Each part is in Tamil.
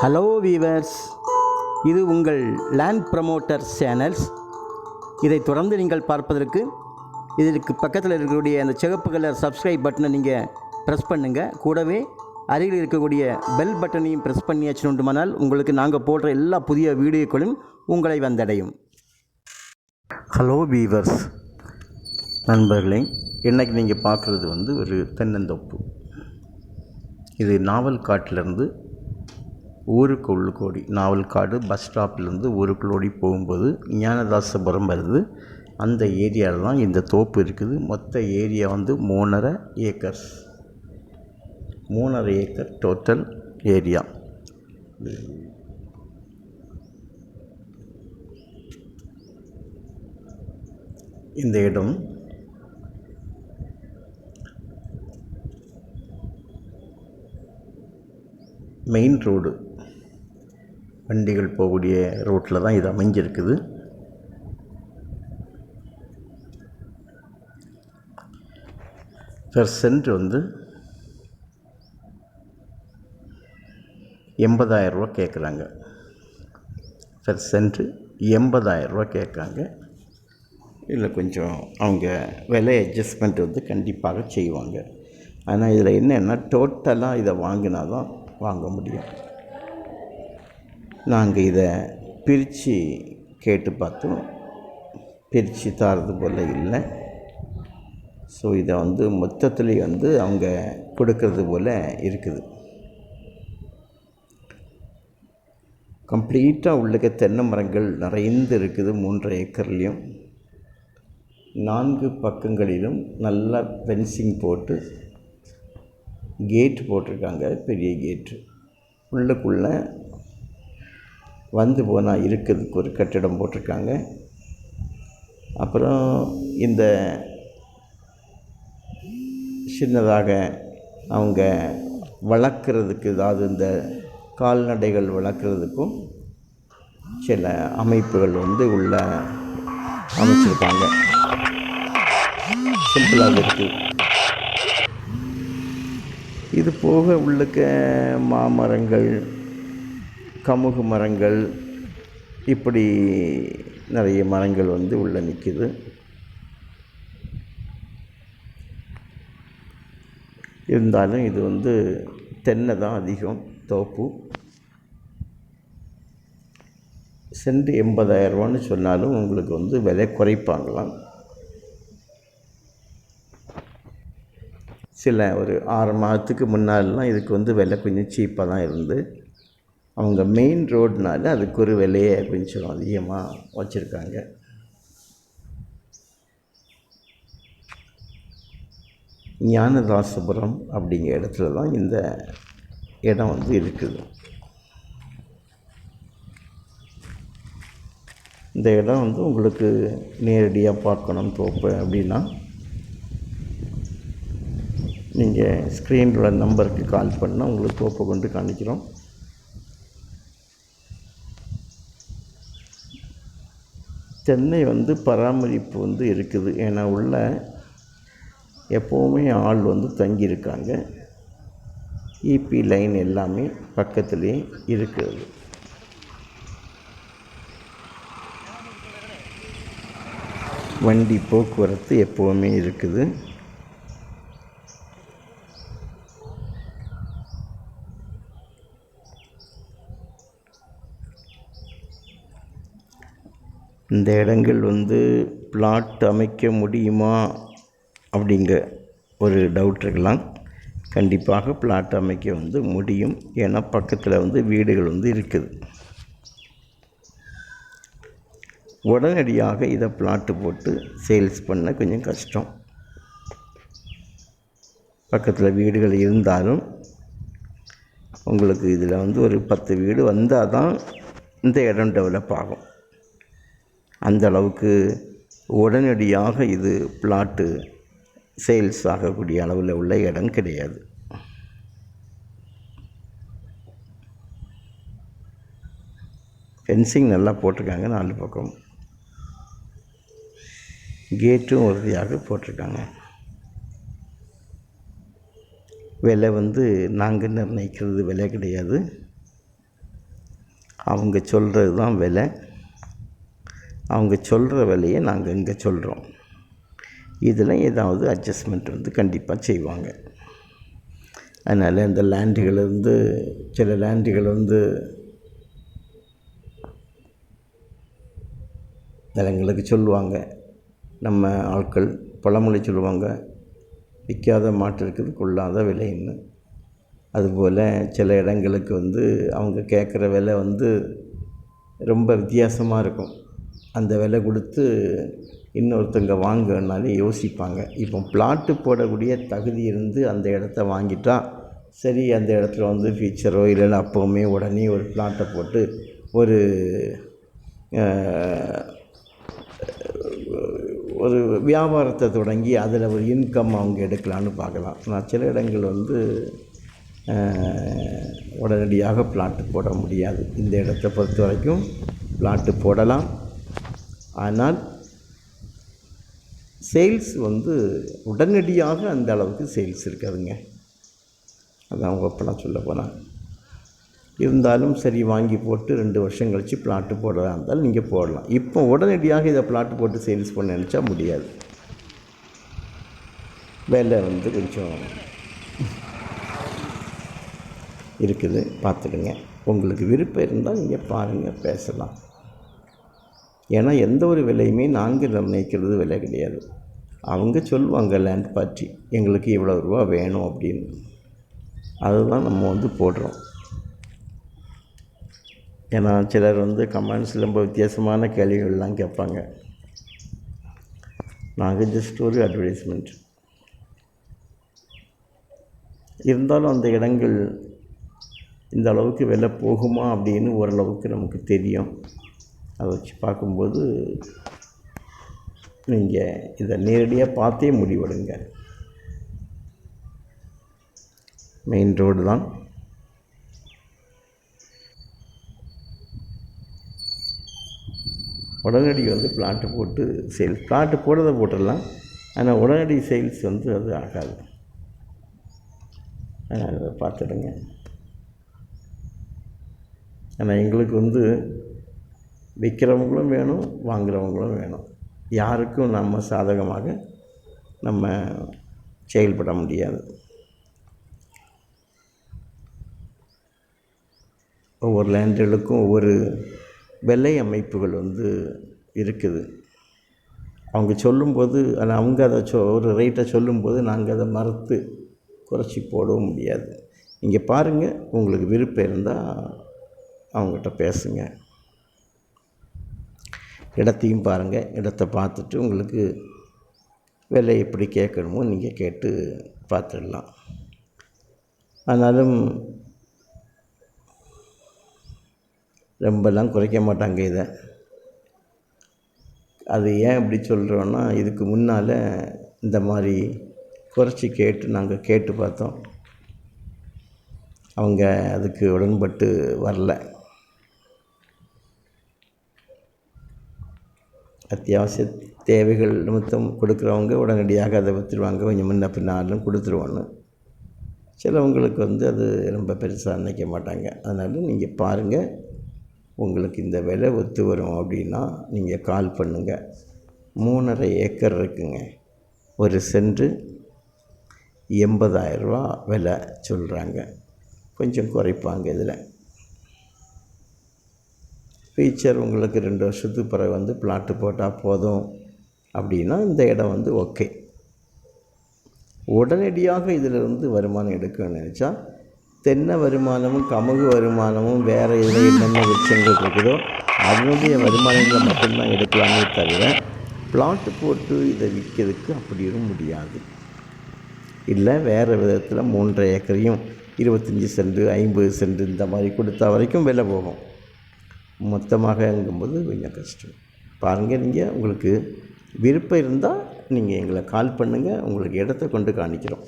ஹலோ வீவர்ஸ் இது உங்கள் லேண்ட் ப்ரமோட்டர் சேனல்ஸ் இதை தொடர்ந்து நீங்கள் பார்ப்பதற்கு இதற்கு பக்கத்தில் இருக்கக்கூடிய அந்த சிகப்பு கலர் சப்ஸ்கிரைப் பட்டனை நீங்கள் ப்ரெஸ் பண்ணுங்கள் கூடவே அருகில் இருக்கக்கூடிய பெல் பட்டனையும் ப்ரெஸ் பண்ணியாச்சுனுண்டுமானால் உங்களுக்கு நாங்கள் போடுற எல்லா புதிய வீடியோக்களும் உங்களை வந்தடையும். ஹலோ வீவர்ஸ் நண்பர்களே இன்றைக்கி நீங்கள் பார்க்குறது வந்து ஒரு தென்னந்தோப்பு. இது நாவல் காட்டிலேருந்து ஊருக்கு உள்ளுக்கோடி நாவல்காடு பஸ் ஸ்டாப்லேருந்து ஊருக்குள்ளோடி போகும்போது ஞானதாசபுரம் வருது. அந்த ஏரியாவில் தான் இந்த தோப்பு இருக்குது. மொத்த ஏரியா வந்து மூணரை ஏக்கர்ஸ் மூணரை ஏக்கர் டோட்டல் ஏரியா. இந்த இடம். மெயின் ரோடு வண்டிகள் போகக்கூடிய ரோட்டில் தான் இது அமைஞ்சிருக்குது. பெர்சென்ட் வந்து எண்பதாயிரரூவா கேட்குறாங்க. பெர்சென்ட்டு எண்பதாயிரரூவா கேட்குறாங்க. இல்லை கொஞ்சம் அவங்க விலை அட்ஜஸ்ட்மெண்ட் வந்து கண்டிப்பாக செய்வாங்க. ஆனால் இதில் என்னென்னா டோட்டலாக இதை வாங்கினா தான் வாங்க முடியும். நாங்கள் இதை பிரித்து கேட்டு பார்த்தோம். பிரித்து தாரது போல் இல்லை. ஸோ இதை வந்து மொத்தத்துலேயே வந்து அவங்க கொடுக்கறது போல் இருக்குது. கம்ப்ளீட்டாக உள்ளுக்க தென்னை மரங்கள் நிறைந்து இருக்குது மூன்றரை ஏக்கர்லேயும். நான்கு பக்கங்களிலும் நல்லா ஃபென்சிங் போட்டு கேட் போட்டிருக்காங்க பெரிய கேட்டு உள்ளுக்குள்ளே வந்து போனால் இருக்கிறதுக்கு ஒரு கட்டிடம் போட்டிருக்காங்க. அப்புறம் இந்த சின்னதாக அவங்க வளர்க்குறதுக்கு அதாவது இந்த கால்நடைகள் வளர்க்குறதுக்கும் சில அமைப்புகள் வந்து உள்ள அமைச்சிருக்காங்க. சிம்பிளாக இருக்குது இது போக உள்ளுக்க மாமரங்கள் கமுகு மரங்கள் இப்படி நிறைய மரங்கள் வந்து உள்ளே நிற்கிது இருந்தாலும் இது வந்து தென்னை தான் அதிகம் தோப்பு. சென்ட் எண்பதாயிரரூவான்னு சொன்னாலும் உங்களுக்கு வந்து விலை குறைப்பாங்களாம். சில ஒரு ஆறு மாதத்துக்கு முன்னாடிலாம் இதுக்கு வந்து விலை கொஞ்சம் சீப்பாக தான் இருந்து. அவங்க மெயின் ரோடுனால அதுக்கு ஒரு விலையை கொஞ்சம் அதிகமாக வச்சுருக்காங்க. ஞானதாசபுரம் அப்படிங்கிற இடத்துல தான் இந்த இடம் வந்து இருக்குது. இந்த இடம் வந்து உங்களுக்கு நேரடியாக பார்க்கணும் தோப்பு அப்படின்னா நீங்கள் ஸ்க்ரீனில் நம்பருக்கு கால் பண்ணால் உங்களுக்கு தோப்பை கொண்டு காணிக்கிறோம் தென்னை வந்து பராமரிப்பு வந்து இருக்குது. ஏன்னா உள்ள எப்போவுமே ஆள் வந்து தங்கியிருக்காங்க. இபி லைன் எல்லாமே பக்கத்துலேயே இருக்கிறது. வண்டி போக்குவரத்து எப்போவுமே இருக்குது. இந்த இடங்கள் வந்து பிளாட் அமைக்க முடியுமா? அப்படிங்க ஒரு டவுட் இருக்கலாம். கண்டிப்பாக பிளாட் அமைக்க வந்து முடியும். ஏன்னா பக்கத்தில் வந்து வீடுகள் வந்து இருக்குது. உடனடியாக இதை பிளாட்டு போட்டு சேல்ஸ் பண்ண கொஞ்சம் கஷ்டம். பக்கத்தில் வீடுகள் இருந்தாலும் உங்களுக்கு இதில் வந்து ஒரு பத்து வீடு வந்தால் தான் இந்த இடம் டெவலப் ஆகும். அந்த அளவுக்கு உடனடியாக இது பிளாட்டு சேல்ஸ் ஆகக்கூடிய அளவில் உள்ள இடம் கிடையாது. ஃபென்சிங் நல்லா போட்டிருக்காங்க நாலு பக்கம். கேட்டும் உறுதியாக போட்டிருக்காங்க. விலை வந்து நாங்கள் நிர்ணயிக்கிறது விலை கிடையாது. அவங்க சொல்கிறது தான் விலை. அவங்க சொல்கிற விலையை நாங்கள் இங்கே சொல்கிறோம் இதில் ஏதாவது அட்ஜஸ்ட்மெண்ட் வந்து கண்டிப்பாக செய்வாங்க. அதனால் இந்த லேண்டுகள் வந்து சில லேண்டுகள் வந்து நிலங்களுக்கு சொல்லுவாங்க. நம்ம ஆட்கள் பழமொழி சொல்லுவாங்க. விற்காத மாட்டிற்கு கொள்ளாத விலைன்னு அதுபோல் சில இடங்களுக்கு வந்து அவங்க கேட்குற விலை வந்து ரொம்ப வித்தியாசமாக இருக்கும். அந்த விலை கொடுத்து இன்னொருத்தங்க வாங்கினாலே யோசிப்பாங்க. இப்போ பிளாட்டு போடக்கூடிய தகுதி இருந்து அந்த இடத்த வாங்கிட்டா சரி அந்த இடத்துல வந்து ஃபியூச்சரோ இல்லைன்னா அப்போவுமே உடனே ஒரு பிளாட்டை போட்டு ஒரு ஒரு வியாபாரத்தை தொடங்கி அதில் ஒரு இன்கம் அவங்க எடுக்கலான்னு பார்க்கலாம். ஆனால் சில இடங்கள் வந்து உடனடியாக பிளாட்டு போட முடியாது. இந்த இடத்த பொறுத்த வரைக்கும் பிளாட்டு போடலாம். ஆனால் சேல்ஸ் வந்து உடனடியாக அந்த அளவுக்கு சேல்ஸ் இருக்காதுங்க. அதான் ஓப்பனாக சொல்ல போனால் இருந்தாலும் சரி வாங்கி போட்டு ரெண்டு வருஷம் கழித்து பிளாட்டு போடுறதா இருந்தாலும் நீங்கள் போடலாம். இப்போ உடனடியாக இதை பிளாட்டு போட்டு சேல்ஸ் பண்ண நினச்சா முடியாது. வேலை வந்து கொஞ்சம் இருக்குது. பார்த்துடுங்க உங்களுக்கு விருப்பம் இருந்தால் நீங்கள் பாருங்கள் பேசலாம். ஏன்னா எந்த ஒரு விலையுமே நாங்கள் நிர்ணயிக்கிறது விலை கிடையாது. அவங்க சொல்லுவாங்க லேண்ட் பார்ட்டி எங்களுக்கு இவ்வளோ ரூபா வேணும் அப்படின்னு. அதுதான் நம்ம வந்து போடுறோம். ஏன்னா சிலர் வந்து கமெண்ட்ஸில் ரொம்ப வித்தியாசமான கேள்விகள்லாம் கேட்பாங்க. நாங்கள் ஜஸ்ட் ஒரு அட்வர்டைஸ்மெண்ட் இருந்தாலும் அந்த இடங்கள் இந்த அளவுக்கு விலை போகுமா அப்படின்னு ஓரளவுக்கு நமக்கு தெரியும். அதை வச்சு பார்க்கும்போது நீங்கள் இதை நேரடியாக பார்த்தே முடிவெடுங்க. மெயின் ரோடு தான். உடனடி வந்து பிளாட்டு போட்டு சேல்ஸ் பிளாட்டு போடுறத போட்டுடலாம். ஆனால் உடனடி சேல்ஸ் வந்து அது ஆகாது. அதை பார்த்துடுங்க. ஆனால் எங்களுக்கு வந்து விற்கிறவங்களும் வேணும் வாங்குறவங்களும் வேணும். யாருக்கும் நம்ம சாதகமாக நம்ம செயல்பட முடியாது. ஒவ்வொரு லேண்டுகளுக்கும் ஒவ்வொரு விலை அமைப்புகள் வந்து இருக்குது. அவங்க சொல்லும்போது ஆனால் அவங்க அதை சொ ஒரு ரேட்டை சொல்லும்போது நாங்கள் அதை மறுத்து குறைச்சி போடவும் முடியாது. இங்கே பாருங்கள் உங்களுக்கு விருப்பம் இருந்தால் அவங்ககிட்ட பேசுங்கள் இடத்தையும் பாருங்கள் இடத்த பார்த்துட்டு உங்களுக்கு விலை எப்படி கேட்கணுமோ நீங்கள் கேட்டு பார்த்துடலாம். ஆனாலும் ரொம்பலாம் குறைக்க மாட்டாங்க இதை. அது ஏன் இப்படி சொல்கிறோன்னா இதுக்கு முன்னால் இந்த மாதிரி குறைச்சி கேட்டு நாங்கள் கேட்டு பார்த்தோம். அவங்க அதுக்கு உடன்பட்டு வரல. அத்தியாவசிய தேவைகள் நிமித்தம் கொடுக்குறவங்க உடனடியாக அதை விற்றுருவாங்க கொஞ்சம் முன்ன பின்னாலும் கொடுத்துருவான்னு சிலவங்களுக்கு வந்து அது ரொம்ப பெருசாக நினைக்க மாட்டாங்க. அதனால் நீங்கள் பாருங்கள் உங்களுக்கு இந்த விலை ஒத்து வரும் அப்படின்னா நீங்கள் கால் பண்ணுங்கள் மூணரை ஏக்கர் இருக்குங்க. ஒரு சென்று எண்பதாயிரரூவா விலை சொல்கிறாங்க கொஞ்சம் குறைப்பாங்க இதில். ஃபீச்சர் உங்களுக்கு ரெண்டு வருஷத்துக்கு பிறகு வந்து பிளாட்டு போட்டால் போதும். அப்படின்னா இந்த இடம் வந்து ஓகே உடனடியாக இதிலிருந்து வருமானம் எடுக்கணும்னு நினச்சா தென்னை வருமானமும் கமுகு வருமானமும் வேறு இதில் என்னென்ன விஷயங்கள் இருக்குதோ அதனுடைய வருமானங்களை மட்டும்தான் எடுக்கலாமே தவிர பிளாட்டு போட்டு இதை விற்கிறதுக்கு அப்படியும் முடியாது. இல்லை வேறு விதத்தில் மூன்றரை ஏக்கரையும் இருபத்தஞ்சி சென்ட் ஐம்பது சென்ட் இந்த மாதிரி கொடுத்தா வரைக்கும் விலை போகும். மொத்தமாகங்கும்போது கொஞ்சம் கஷ்டம். பாருங்கள் நீங்கள் உங்களுக்கு விருப்பம் இருந்தால் நீங்கள் எங்களை கால் பண்ணுங்கள் உங்களுக்கு இடத்த கொண்டு காணிக்கிறோம்.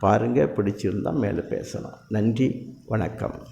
பாருங்கள் பிடிச்சிருந்தால் மேலே பேசலாம். நன்றி வணக்கம்.